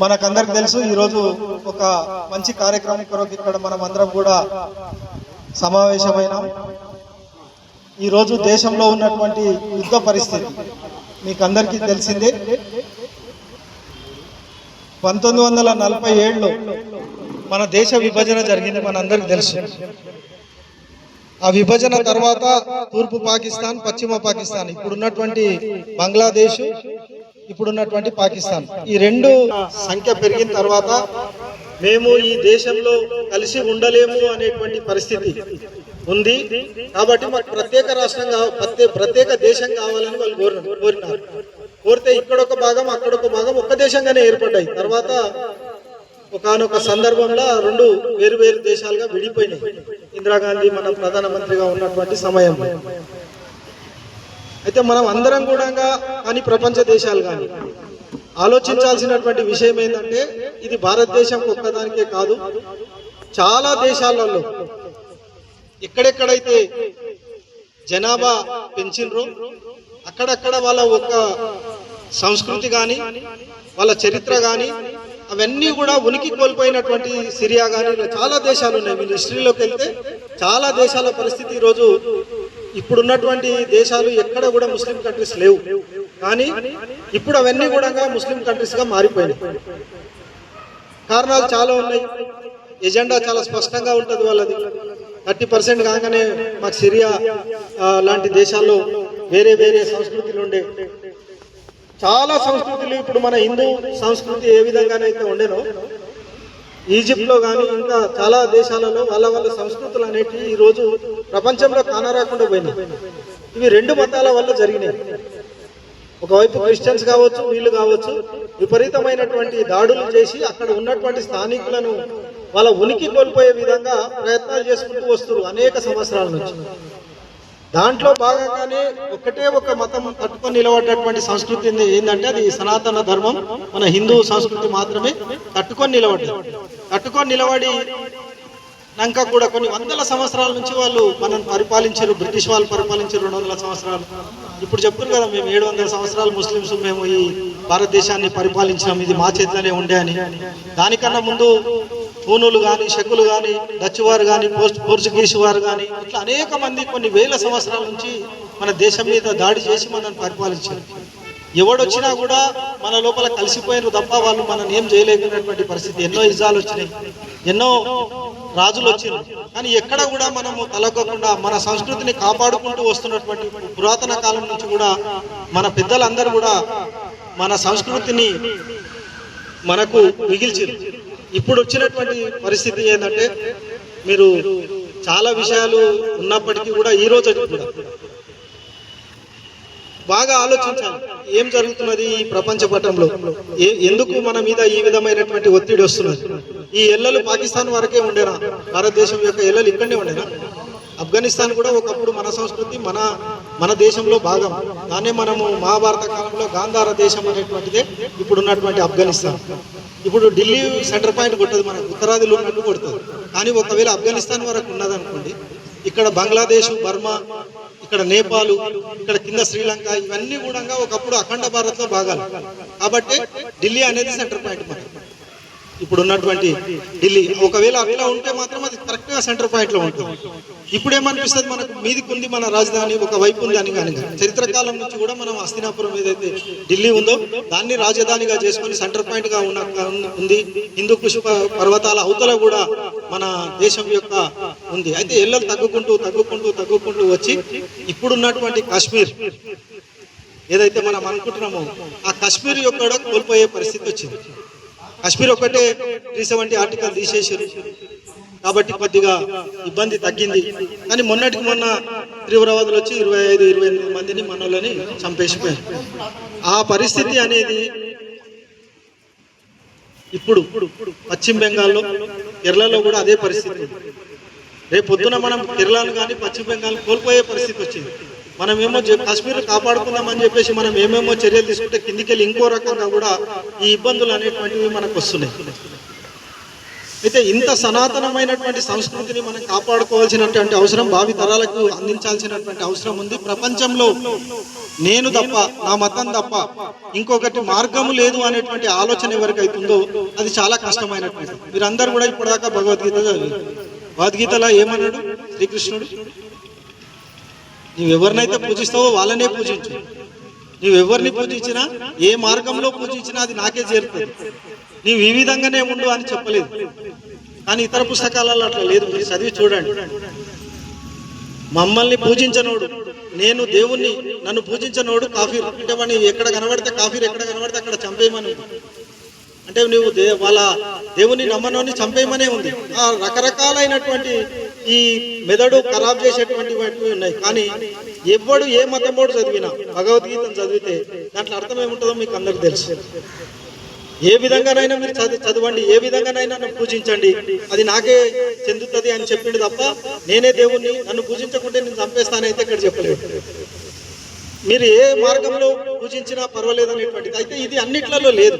మనకందరికి తెలుసు ఈరోజు ఒక మంచి కార్యక్రమం కొరకు ఇక్కడ మనం అందరం కూడా సమావేశమైనాం. ఈరోజు దేశంలో ఉన్నటువంటి యుద్ధ పరిస్థితి మీకు అందరికీ తెలిసిందే. పంతొమ్మిది వందల నలభై ఏడులో మన దేశ విభజన జరిగింది మనందరికి తెలుసు. ఆ విభజన తర్వాత తూర్పు పాకిస్తాన్ పశ్చిమ పాకిస్తాన్ ఇప్పుడున్నటువంటి బంగ్లాదేశ్ ఇప్పుడున్నటువంటి పాకిస్తాన్. ఈ రెండు సంఖ్య పెరిగిన తర్వాత మేము ఈ దేశంలో కలిసి ఉండలేము అనేటువంటి పరిస్థితి ఉంది. కాబట్టి మాకు ప్రత్యేక రాష్ట్రం ప్రత్యేక దేశం కావాలని వాళ్ళు కోరిన కోరినారు. కోరితే ఇక్కడొక భాగం అక్కడొక భాగం ఒక్క దేశంగానే ఏర్పడ్డాయి. తర్వాత ఒకనొక సందర్భంలో రెండు వేరు వేరు దేశాలుగా విడిపోయినాయి. ఇందిరాగాంధీ మన ప్రధానమంత్రిగా ఉన్నటువంటి సమయంలో. అయితే మనం అందరం కూడా కానీ ప్రపంచ దేశాలు కానీ ఆలోచించాల్సినటువంటి విషయం ఏంటంటే ఇది భారతదేశం ఒక్కదానికే కాదు. చాలా దేశాలలో ఎక్కడెక్కడైతే జనాభా పెంచినరో అక్కడక్కడ వాళ్ళ ఒక సంస్కృతి కానీ వాళ్ళ చరిత్ర కానీ అవన్నీ కూడా ఉనికి కోల్పోయినటువంటి సిరియా కానీ ఇలా చాలా దేశాలు ఉన్నాయి. మీరు హిస్టరీలోకి వెళ్తే చాలా దేశాల పరిస్థితి ఈరోజు ఇప్పుడున్నటువంటి దేశాలు ఎక్కడ కూడా ముస్లిం కంట్రీస్ లేవు. కానీ ఇప్పుడు అవన్నీ కూడా ముస్లిం కంట్రీస్గా మారిపోయినాయి. కారణాలు చాలా ఉన్నాయి. ఎజెండా చాలా స్పష్టంగా ఉంటుంది వాళ్ళది. థర్టీ పర్సెంట్ కాగానే మాకు సిరియా లాంటి దేశాల్లో వేరే వేరే సంస్కృతులు ఉండే. చాలా సంస్కృతులు ఇప్పుడు మన హిందూ సంస్కృతి ఏ విధంగానైతే ఉండేనో ఈజిప్ట్లో కానీ ఇంకా చాలా దేశాలలో వాళ్ళ వాళ్ళ సంస్కృతులు అనేటివి ఈరోజు ప్రపంచంలో కానరాకుండా పోయినాయి. ఇవి రెండు మతాల వల్ల జరిగినాయి. ఒకవైపు క్రిస్టియన్స్ కావచ్చు వీళ్ళు కావచ్చు విపరీతమైనటువంటి దాడులు చేసి అక్కడ ఉన్నటువంటి స్థానికులను వాళ్ళ ఉనికి కోల్పోయే విధంగా ప్రయత్నాలు చేసుకుంటూ వస్తారు అనేక సంవత్సరాల నుంచి. దాంట్లో భాగంగానే ఒకటే ఒక మతం తట్టుకొని నిలబడ్డటువంటి సంస్కృతి ఏంటంటే అది సనాతన ధర్మం. మన హిందూ సంస్కృతి మాత్రమే తట్టుకొని నిలబడ్డది. కట్టుకొని నిలబడి నంక కూడా కొన్ని వందల సంవత్సరాల నుంచి వాళ్ళు మనం పరిపాలించారు బ్రిటిష్ వాళ్ళు పరిపాలించారు రెండు వందల సంవత్సరాలు. ఇప్పుడు చెప్తున్నారు కదా మేము ఏడు వందల సంవత్సరాలు ముస్లిమ్స్ మేము ఈ భారతదేశాన్ని పరిపాలించినాం ఇది మా చేతిలోనే ఉండే అని. దానికన్నా ముందు పూనులు కానీ షకులు కానీ డచ్ వారు కానీ పోస్ట్ పోర్చుగీస్ వారు కానీ ఇట్లా అనేక మంది కొన్ని వేల సంవత్సరాల నుంచి మన దేశం మీద దాడి చేసి మనల్ని పరిపాలించారు. ఎవడొచ్చినా కూడా మన లోపల కలిసిపోయారు తప్ప వాళ్ళు మనం ఏం చేయలేకున్నటువంటి పరిస్థితి. ఎన్నో ఇజాలు వచ్చినాయి ఎన్నో రాజులు వచ్చినారు కానీ ఎక్కడ కూడా మనము తలకోకుండా మన సంస్కృతిని కాపాడుకుంటూ వస్తున్నటువంటి పురాతన కాలం నుంచి కూడా మన పెద్దలందరూ కూడా మన సంస్కృతిని మనకు మిగిల్చారు ఇప్పుడు వచ్చినటువంటి పరిస్థితి ఏంటంటే మీరు చాలా విషయాలు ఉన్నప్పటికీ కూడా ఈ రోజు కూడా బాగా ఆలోచించాలి. ఏం జరుగుతున్నది ఈ ప్రపంచ పటంలో? ఎందుకు మన మీద ఈ విధమైనటువంటి ఒత్తిడి వస్తున్నది? ఈ ఎల్లలు పాకిస్తాన్ వరకే ఉండేనా? భారతదేశం యొక్క ఎల్లలు ఇక్కడనే ఉండేనా? ఆఫ్ఘనిస్తాన్ కూడా ఒకప్పుడు మన సంస్కృతి మన మన దేశంలో భాగం. దాన్నే మనము మహాభారత కాలంలో గాంధార దేశం అనేటువంటిదే ఇప్పుడు ఉన్నటువంటి ఆఫ్ఘనిస్తాన్. ఇప్పుడు ఢిల్లీ సెంటర్ పాయింట్ కొట్టదు మనకు ఉత్తరాదిలో ఉన్నట్టు కొడుతుంది. కానీ ఒకవేళ ఆఫ్ఘనిస్తాన్ వరకు ఉన్నదనుకోండి ఇక్కడ బంగ్లాదేశ్ బర్మా ఇక్కడ నేపాల్ ఇక్కడ కింద శ్రీలంక ఇవన్నీ కూడా ఒకప్పుడు అఖండ భారత్లో భాగాలు. కాబట్టి ఢిల్లీ అనేది సెంటర్ పాయింట్ మనకి ఇప్పుడు ఉన్నటువంటి ఢిల్లీ. ఒకవేళ అట్లా ఉంటే మాత్రం అది కరెక్ట్గా సెంటర్ పాయింట్లో ఉంటుంది. ఇప్పుడు ఏమనిపిస్తుంది మనకు? మీదికి ఉంది మన రాజధాని ఒక వైపు ఉంది అని కానీ చరిత్ర కాలం నుంచి కూడా మనం హస్తినాపురం ఏదైతే ఢిల్లీ ఉందో దాన్ని రాజధానిగా చేసుకొని సెంటర్ పాయింట్గా ఉన్న ఉంది. హిందూ కుష పర్వతాల అవతల కూడా మన దేశం యొక్క ఉంది. అయితే ఎల్లలు తగ్గుకుంటూ తగ్గుకుంటూ తగ్గుకుంటూ వచ్చి ఇప్పుడున్నటువంటి కాశ్మీర్ ఏదైతే మనం అనుకుంటున్నామో ఆ కాశ్మీర్ యొక్క కోల్పోయే పరిస్థితి వచ్చింది. కాశ్మీర్ ఒక్కటే త్రీ సెవెంటీ ఆర్టికల్ తీసేసారు కాబట్టి కొద్దిగా ఇబ్బంది తగ్గింది. కానీ మొన్నటికి మొన్న తీవ్రవాదులు వచ్చి ఇరవై ఐదు ఇరవై ఎనిమిది మందిని మనోళ్ళని చంపేసిపోయారు. ఆ పరిస్థితి అనేది ఇప్పుడు పశ్చిమ బెంగాల్లో కేరళలో కూడా అదే పరిస్థితి ఉంది. రేపు పొద్దున మనం కేరళను కానీ పశ్చిమ బెంగాల్ కోల్పోయే పరిస్థితి వచ్చింది మనం ఏమో కాశ్మీర్ కాపాడుకుందామని చెప్పేసి మనం ఏమేమో చర్యలు తీసుకుంటే కిందికి వెళ్ళి ఇంకో రకంగా కూడా ఈ ఇబ్బందులు అనేటువంటివి మనకు వస్తున్నాయి అయితే ఇంత సనాతనమైనటువంటి సంస్కృతిని మనం కాపాడుకోవాల్సినటువంటి అవసరం భావి తరాలకు అందించాల్సినటువంటి అవసరం ఉంది. ప్రపంచంలో నేను తప్ప నా మతం తప్ప ఇంకొకటి మార్గము లేదు అనేటువంటి ఆలోచన ఎవరికైతుందో అది చాలా కష్టమైనటువంటి మీరందరూ కూడా ఇప్పటిదాకా భగవద్గీత చదివారు. భగవద్గీతలో ఏమన్నాడు? శ్రీకృష్ణుడు నీవెవరినైతే పూజిస్తావో వాళ్ళనే పూజించు. నీవెవరిని పూజించినా ఏ మార్గంలో పూజించినా అది నాకే చేరుతుంది. నీవు ఈ విధంగానే ఉండు అని చెప్పలేదు. కానీ ఇతర పుస్తకాలలో అట్లా లేదు. మీరు చదివి చూడండి. మమ్మల్ని పూజించనోడు నేను దేవుణ్ణి నన్ను పూజించనోడు కాఫీర్. అంటే వాడిని ఎక్కడ కనబడితే కాఫీర్ ఎక్కడ కనబడితే అక్కడ చంపేయమని అంటే నువ్వు దే వాళ్ళ దేవుని నమ్మనోని చంపేయమనే ఉంది. ఆ రకరకాలైనటువంటి ఈ మెదడు ఖరాబ్ చేసేటువంటి వాటివి ఉన్నాయి. కానీ ఎవడు ఏ మతమోడు చదివినా భగవద్గీతను చదివితే దాంట్లో అర్థం ఏముంటుందో మీకు అందరికి తెలుసు. ఏ విధంగానైనా మీరు చదివి చదవండి ఏ విధంగానైనా నన్ను పూజించండి. అది నాకే చెందుతుంది అని చెప్పిండు తప్ప నేనే దేవుణ్ణి నన్ను పూజించకుంటే నేను చంపేస్తానైతే ఇక్కడ చెప్పలేదు మీరు ఏ మార్గంలో పూజించినా పర్వాలేదు అనేటువంటిది. అయితే ఇది అన్నిట్లలో లేదు.